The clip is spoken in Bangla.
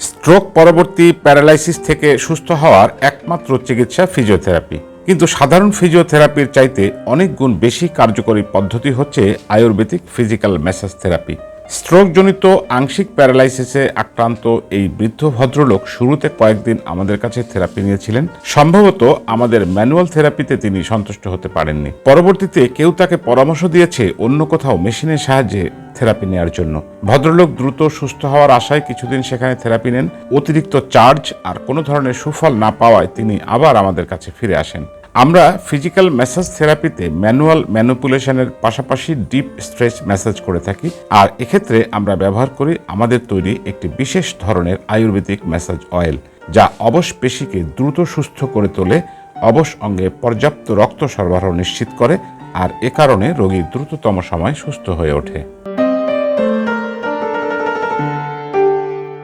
স্ট্রোক পরবর্তী প্যারালাইসিস থেকে সুস্থ হওয়ার একমাত্র চিকিৎসা ফিজিওথেরাপি। কিন্তু সাধারণ ফিজিওথেরাপির চাইতে অনেক গুণ বেশি কার্যকরী পদ্ধতি হচ্ছে আয়ুর্বেদিক ফিজিক্যাল ম্যাসাজ থেরাপি। স্ট্রোকজনিত আংশিক প্যারালাইসিসে আক্রান্ত এই বৃদ্ধ ভদ্রলোক শুরুতে কয়েকদিন আমাদের কাছে থেরাপি নিয়েছিলেন। সম্ভবত আমাদের ম্যানুয়াল থেরাপিতে তিনি সন্তুষ্ট হতে পারেননি। পরবর্তীতে কেউ তাকে পরামর্শ দিয়েছে অন্য কোথাও মেশিনের সাহায্যে থেরাপি নেওয়ার জন্য। ভদ্রলোক দ্রুত সুস্থ হওয়ার আশায় কিছুদিন সেখানে থেরাপি নেন। অতিরিক্ত চার্জ আর কোনো ধরনের সুফল না পাওয়ায় তিনি আবার আমাদের কাছে ফিরে আসেন। আমরা ফিজিক্যাল ম্যাসাজ থেরাপিতে ম্যানুয়াল ম্যানুপুলেশনের পাশাপাশি ডিপ স্ট্রেচ ম্যাসাজ করে থাকি। আর এক্ষেত্রে আমরা ব্যবহার করি আমাদের তৈরি একটি বিশেষ ধরনের আয়ুর্বেদিক ম্যাসাজ অয়েল, যা অবশ পেশিকে দ্রুত সুস্থ করে তোলে, অবশ অঙ্গে পর্যাপ্ত রক্ত সরবরাহ নিশ্চিত করে, আর এ কারণে রোগী দ্রুততম সময় সুস্থ হয়ে ওঠে।